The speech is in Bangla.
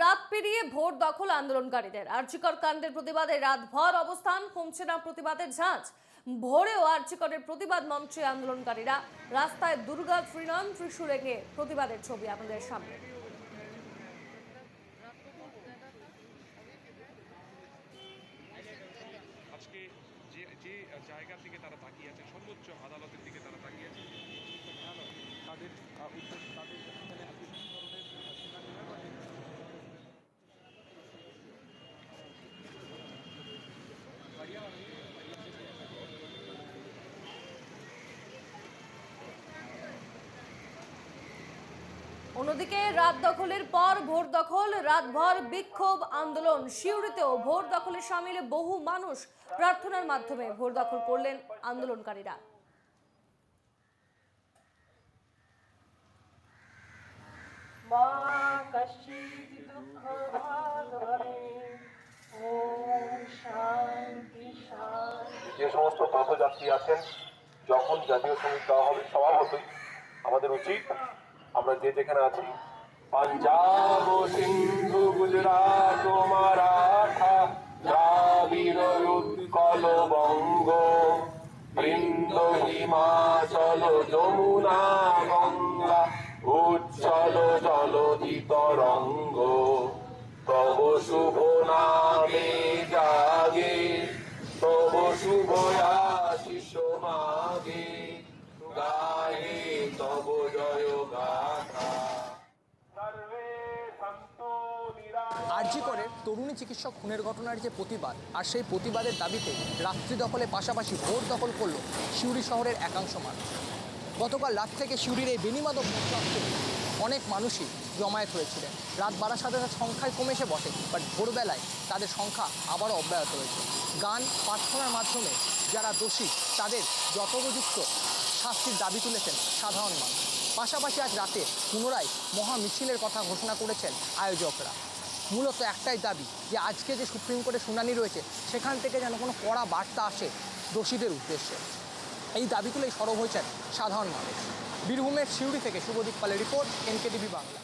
রাত পেরিয়ে ভোট দখল আন্দোলনকারীদের। আর্চিকর কাণ্ডের প্রতিবাদে রাতভর অবস্থান, কমছে না প্রতিবাদের ঝাঁজ। ভোরেও আর্চিকরের প্রতিবাদ মঞ্চে আন্দোলনকারীরা রাস্তায় দুর্গা ত্রিনয়ন ত্রিশূল এঁকে প্রতিবাদের ছবি আমাদের সামনে। আজকে যে যে তারা তাকিয়ে আছে, সর্বোচ্চ আদালতের দিকে তারা তাকিয়ে আছে তাদের অন্যদিকে রাত দখলের পর ভোট দখল রাতভর বিক্ষোভ আন্দোলন। শিউরিতেও ভোট দখলে সামিল বহু মানুষ। প্রার্থনার মাধ্যমে ভোট দখল করলেন আন্দোলনকারীরা। যে সমস্ত পথযাত্রী আছেন যখন জাতীয় সংগীত গাওয়া হবে স্বভাবতই আমাদের উচিত আমরা যে যেখানে আছি। পাঞ্জাব সিন্ধু, গুজরাট মারাঠা, দ্রাবিড় উৎকল বঙ্গ, বৃন্দ, হিমাচল, যমুনা, গঙ্গা, উচ্ছল জলধি রঙ্গ। তব শুভ নামে জাগে, তব শুভ আরজি করে তরুণী চিকিৎসক খুনের ঘটনার যে প্রতিবাদ আর সেই প্রতিবাদের দাবিতে রাত্রি দখলের পাশাপাশি ভোট দখল করল সিউড়ি শহরের একাংশ মানুষ। গতকাল রাত থেকে সিউড়ির এই বেনিমাদক অনেক মানুষই জমায়েত হয়েছিলেন। রাত বাড়ার সাথে সাথে সংখ্যায় কমেছে বটে বাট ভোরবেলায় তাদের সংখ্যা আবারও অব্যাহত রয়েছে। গান প্রার্থনার মাধ্যমে যারা দোষী, তাদের যথোপযুক্ত শাস্তির দাবি তুলেছেন সাধারণ মানুষ। পাশাপাশি আজ রাতে পুনরায় মহা মিছিলের কথা ঘোষণা করেছেন আয়োজকরা। মূলত একটাই দাবি যে আজকে যে সুপ্রিম কোর্টে শুনানি রয়েছে, সেখান থেকে যেন কোনো কড়া বার্তা আসে দোষীদের উদ্দেশ্যে। এই দাবিগুলোই সরব হয়েছেন সাধারণ মানুষ। বীরভূমের সিউড়ি থেকে শুভদীপ পালের রিপোর্ট, এনকেটিভি বাংলা।